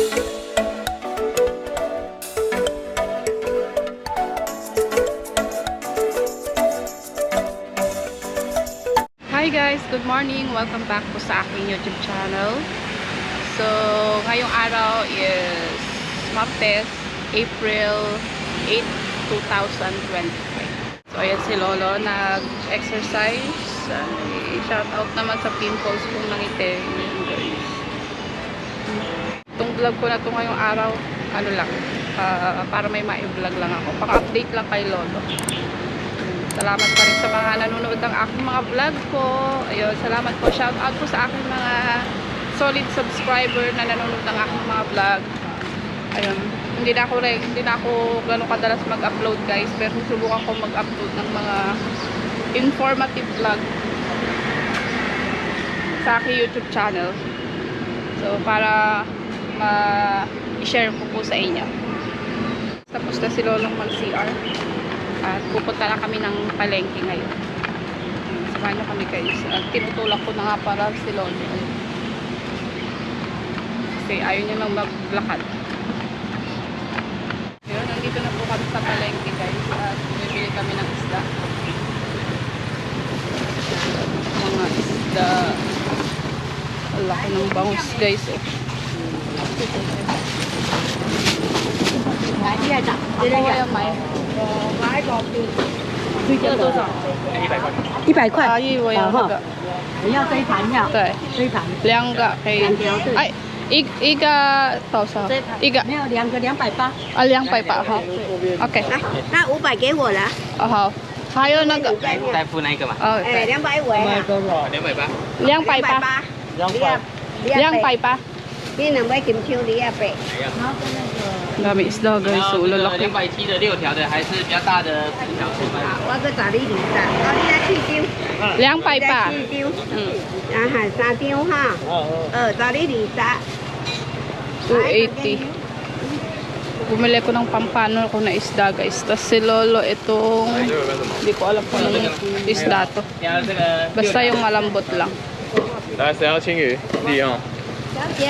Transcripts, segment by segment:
Hi guys, good morning. Welcome back po sa aking YouTube channel. So, ngayong araw is Martes, April 8, 2025. So, ayan si Lolo nag-exercise. Shout out naman sa pimples kong nangiti. Vlog ko na to ngayong araw, ano lang, ah, para may ma-vlog lang ako. Pang-update lang kay Lolo. Salamat pa rin sa mga nanonood ng aking mga vlog ko. Ayun, salamat po. Shout out po sa aking mga solid subscriber na nanonood ng aking mga vlog. Ayun, hindi na ako hindi na ako gano'ng kadalas mag-upload guys, pero susubukan ko mag-upload ng mga informative vlog sa aking YouTube channel. So, para ma-share ko po sa inyo. Tapos na si Lolong mag-CR. At pupunta na kami ng palengke ngayon. Samahan nyo kami guys. At tinutulak ko na nga para si Lolo. Ayun. Kasi ayaw niya nang maglakad. Ayun, nandito na po kami sa palengke guys. At bibili kami ng isda. Mga isda. Ang laki ng bangus guys. Oh. Ako kaya may. 这个多少？一百块，阿姨我要那个。你要这一盘要对，这一盘，两个可以。两。条对，哎，一一个多少？一？个。没有两个两百八，啊，两百八哈。OK，来，那五百给我了，哦好，还有那个。再付那个嘛，哦，哎，对，两百五啊，两百八。两百八，两你要两百八。你两百金秋你要八， Dami isda guys, so 两 lalaki. 百七的六条的，还是比较大的四条？好，我个十你二十，哦，你来四张，两百八四，张，嗯，啊哈，三张哈，呃，十你二十， 280. Bumili ko ng pampano ko na isda guys. Tapos si Lolo itong, hindi ko alam kung anong isda to. 要这个 Basta yung malambot lang. 来，谁要青鱼？李哦。小姐，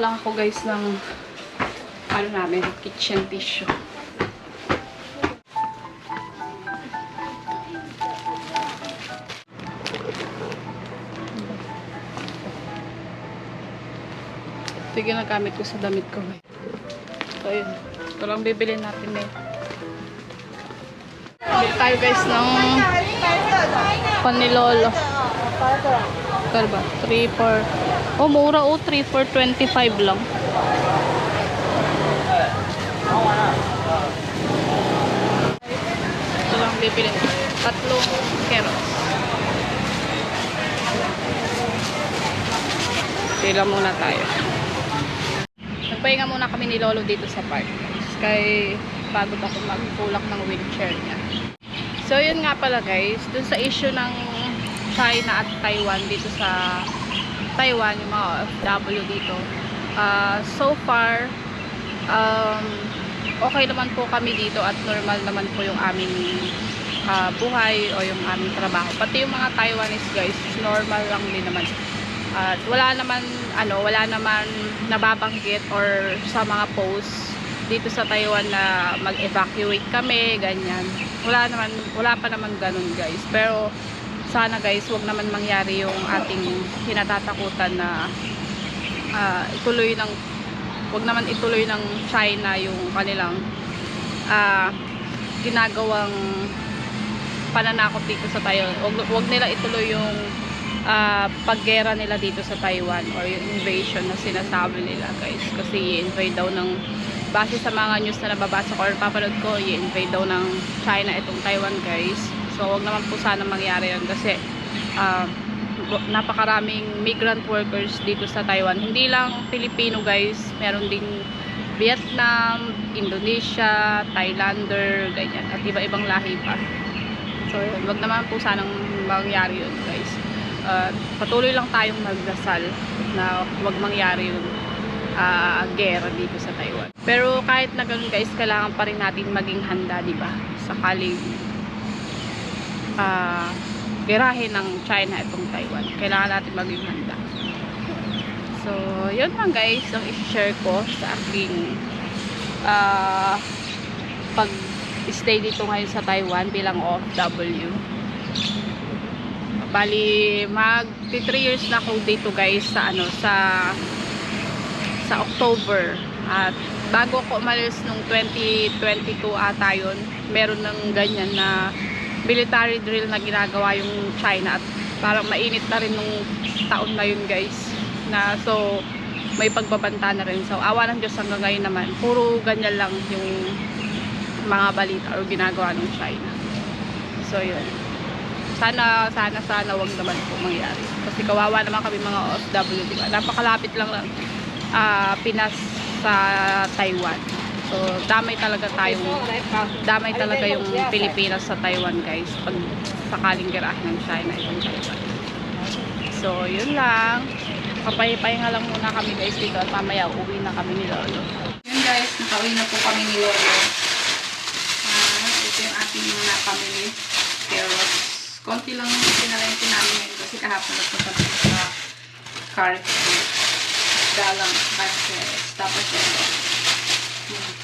lang ako guys ng ano namin, kitchen tissue. Ito yung ginagamit ko sa damit ko. So, yun. Ito lang bibili natin eh. Bili tayo guys ng panilolo. Kal ba? 3 for... Oh, mura oh. 3 for 25 lang. Ito lang bibili. Tatlong carrots. Pila muna tayo. Nagpahinga muna kami ni Lolo dito sa park. Kay pagod ako magtulak ng wheelchair niya. So yun nga pala guys, dun sa issue ng China at Taiwan dito sa Taiwan, yung mga OFW dito. ah so far, um, okay naman po kami dito at normal naman po yung aming ah, buhay o yung aming trabaho. Pati yung mga Taiwanese guys, normal lang din naman. At wala naman ano, wala naman nababanggit or sa mga posts dito sa Taiwan na mag-evacuate kami, ganyan. Wala naman wala pa naman ganun, guys. Pero sana guys, wag naman mangyari yung ating kinatatakutan na ah, ituloy ng wag naman ituloy ng China yung kanilang ah, ginagawang pananakot dito sa Taiwan. Wag, wag nila ituloy yung ah, paggera nila dito sa Taiwan or yung invasion na sinasabi nila guys kasi i-invade daw ng base sa mga news na nababasa ko or papanood ko, i-invade daw ng China itong Taiwan guys. So, wag naman po sana mangyari yun kasi ah, napakaraming migrant workers dito sa Taiwan. Hindi lang Filipino guys, meron ding Vietnam, Indonesia, Thailander, ganyan. At iba-ibang lahi pa. So, yun. Wag naman po sanang mangyari yun guys. Uh, patuloy lang tayong magdasal na wag mangyari yung ah, gera dito sa Taiwan. Pero kahit na ganun guys, kailangan pa rin natin maging handa, di ba? Sakaling ah gerahin ng China itong Taiwan. Kailangan natin maging handa. So, yun lang guys, ang i-share ko sa aking ah pag-stay dito ngayon sa Taiwan bilang OFW. Bali, mag 3 years na ako dito guys sa ano, sa sa October. At bago ako umalis nung 2022 ata yun, meron ng ganyan na military drill na ginagawa yung China at parang mainit na rin nung taon na yun guys na so may pagbabanta na rin. So awa ng Diyos hanggang ngayon naman. Puro ganyan lang yung mga balita o ginagawa ng China. So yun. Sana sana sana wag naman po mangyari. Kasi kawawa naman kami mga OFW diba napakalapit lang lang ah, Pinas sa Taiwan so damay talaga tayong damay talaga yung Pilipinas sa Taiwan guys pag sakaling girahin ng China itong Taiwan. So yun lang. Papahipahinga lang muna kami guys dito at mamaya uwi na kami ni Lolo. Yun guys nakauwi na po kami ni Lolo. Ah, ito yung ating mga pamili carrots konti lang pinalente namin ngayon kasi kahapon nagpunta po sa Carrefour dalang basket tapos yung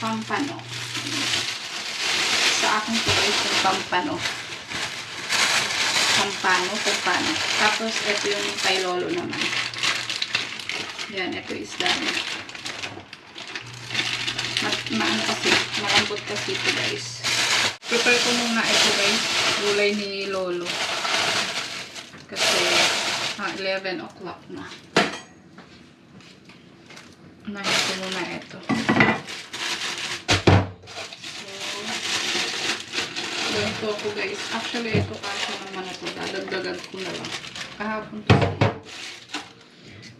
pampano. Sa akin po guys yung pampano. Pampano pampano. Tapos ito yung kay lolo naman. Yan ito isda niya. Maano kasi malambot kasi ito guys. Prepare ko muna ito guys. Gulay ni lolo. Kasi ah, 11 o'clock na. Unahin ko muna ito. So, ganito ako guys. Actually, ito kasha naman ito. Dadagdagan ko na lang. Kahapon to.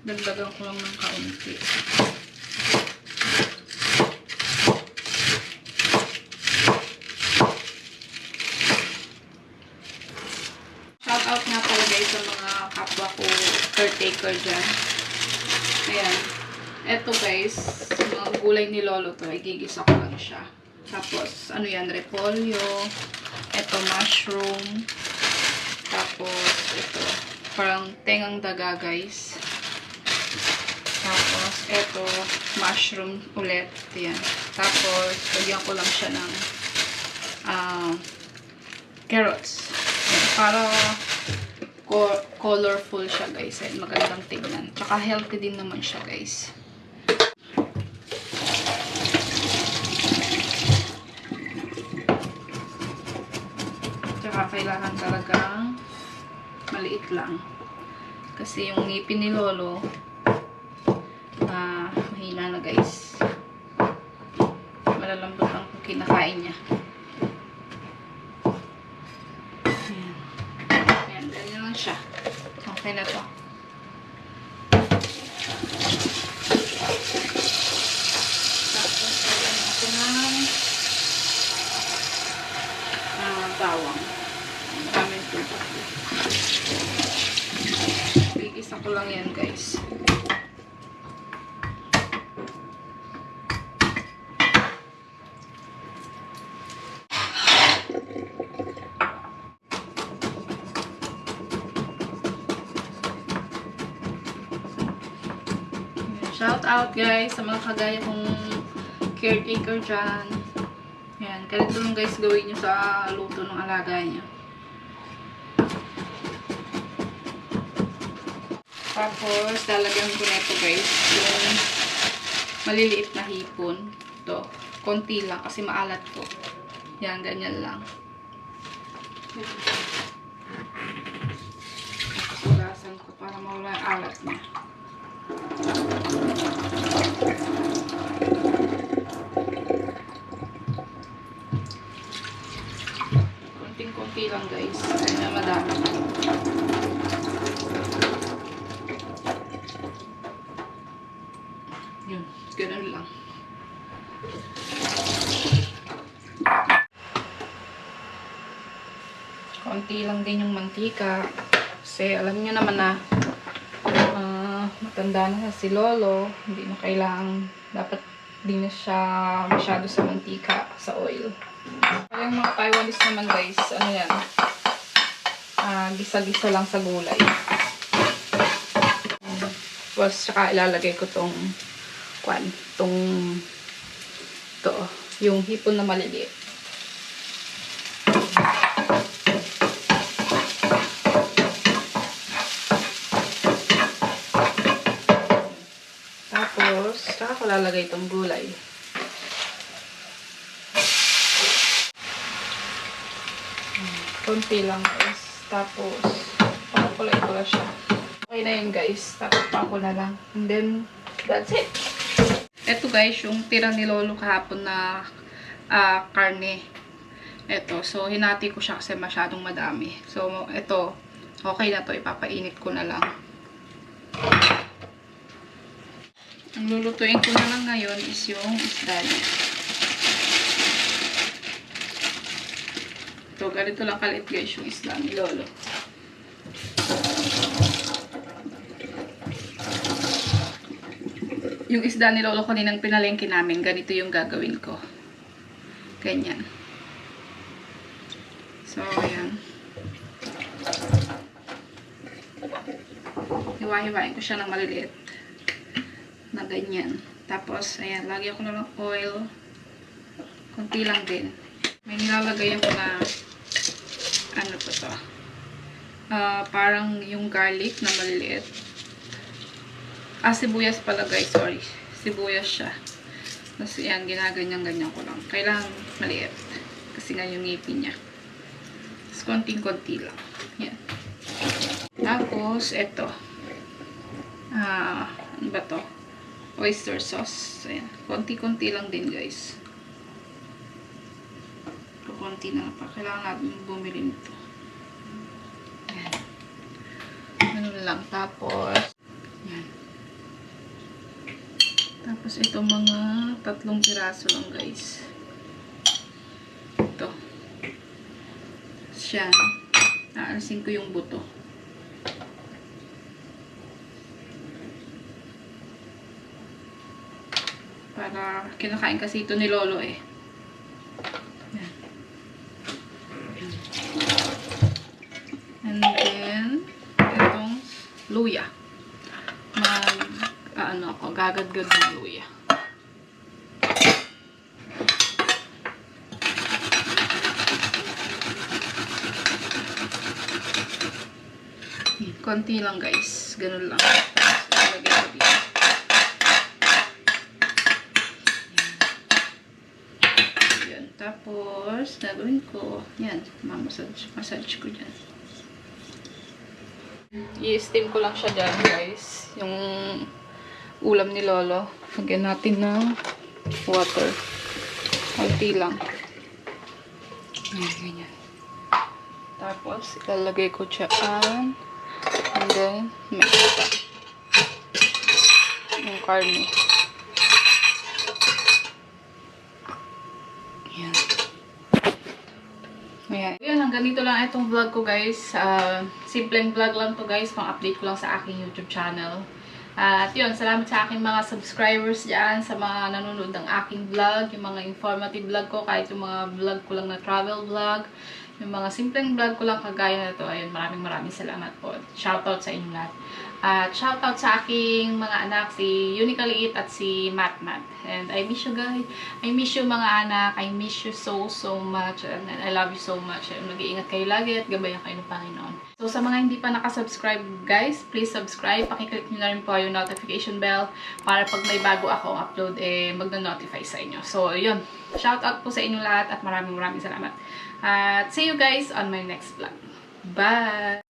Dagdagan ko lang ng kaunti. Shout out nga pala guys sa mga kapwa ko caretaker dyan. Ayan. Eto guys, mga gulay ni Lolo to, igigisa ko lang siya. Tapos, ano yan, repolyo. Eto, mushroom. Tapos, ito, parang tengang daga guys. Tapos, eto, mushroom ulit. Yan. Tapos, lagyan ko lang siya ng ah, carrots. Yan, para co- colorful siya guys. Magandang tignan. Tsaka healthy din naman siya guys. Tsaka kailangan talagang maliit lang. Kasi yung ngipin ni Lolo ah mahina na guys. Malalambot ang kinakain niya. Ayan. Ayan, ganyan lang siya. Okay na to. Tapos, lagyan ako ng ah, bawang. Maraming tubig. Igisa ko lang yan, guys. Shout out guys sa mga kagaya kong caretaker dyan. Yan, ganito lang guys gawin nyo sa luto ng alaga niya. Tapos, lalagyan ko na ito guys, yung maliliit na hipon. to konti lang kasi maalat to. Yan, ganyan lang. Ugasan ko para mawala yung alat niya. konti lang guys. Kaya madami. Yun, ganun lang. Konti lang din yung mantika. Kasi alam niyo naman na ah, matanda na si Lolo. Hindi na kailangan, dapat di na siya masyado sa mantika, sa oil. Yung mga Taiwanese naman guys, ano yan, ah, gisa-gisa lang sa gulay. Tapos, saka ilalagay ko tong, kwan, tong, to, yung hipon na maliliit. Tapos, saka ko lalagay itong gulay. Konti lang guys. Tapos, pakulay ko siya. Okay na yun guys. Tapos, pako na lang. And then, that's it. Ito guys, yung tira ni Lolo kahapon na ah, karne. Ito. So, hinati ko siya kasi masyadong madami. So, ito. Okay na to. Ipapainit ko na lang. Ang lulutuin ko na lang ngayon is yung isda. Ito, ganito lang kalit guys yung isda ni Lolo. Yung isda ni Lolo kaninang pinalengke namin, ganito yung gagawin ko. Ganyan. So, ayan. Hiwa-hiwain ko siya ng maliliit ganyan. Tapos, ayan, lagi ako ng oil. Kunti lang din. May nilalagay ako na ano po to? Ah, parang yung garlic na maliliit. Ah, sibuyas pala guys, sorry. Sibuyas siya. Tapos yan, ginaganyan-ganyan ko lang. Kailangan maliit. Kasi nga yung ngipin niya. Tapos konting-konti lang. Yan. Tapos, eto. Ah, ano ba to? Oyster sauce. Ayan. Konti-konti lang din, guys. Konti na pa. Kailangan natin bumili nito. Ayan. Ganun lang. Tapos, ayan. Tapos, ito mga tatlong piraso lang, guys. Ito. Siya. Naalisin ko yung buto. Para kinakain kasi ito ni Lolo eh. And then, itong luya. Mag, ah, ano ako, gagadgad ng luya. Yan, Konti lang guys. Ganun lang. Tapos, ilagay ko dito. Yan. Tapos, gagawin ko, yan, mamassage, massage ko dyan. I-steam ko lang siya dyan, guys. Yung ulam ni Lolo. Lagyan natin ng water. Kunti lang. Yan, ganyan. Tapos, ilalagay ko dyan. And then, mix pa. Yung karne. Ayan. Hanggang dito lang itong vlog ko guys. Ah, simpleng vlog lang to guys. Pang update ko lang sa aking YouTube channel. Ah, at yun, salamat sa aking mga subscribers dyan, sa mga nanonood ng aking vlog, yung mga informative vlog ko, kahit yung mga vlog ko lang na travel vlog, yung mga simpleng vlog ko lang kagaya na to. Ayun, maraming maraming salamat po. Shoutout sa inyo lahat. At shoutout sa aking mga anak, si Unicaliit at si Matmat. And I miss you guys. I miss you mga anak. I miss you so, so much. And I love you so much. Mag-iingat kayo lagi at gabayan kayo ng Panginoon. So sa mga hindi pa nakasubscribe guys, please subscribe. Pakiclick nyo na rin po yung notification bell para pag may bago akong upload, eh, magna-notify sa inyo. So, yun. Shoutout po sa inyo lahat at maraming maraming salamat. At see you guys on my next vlog. Bye!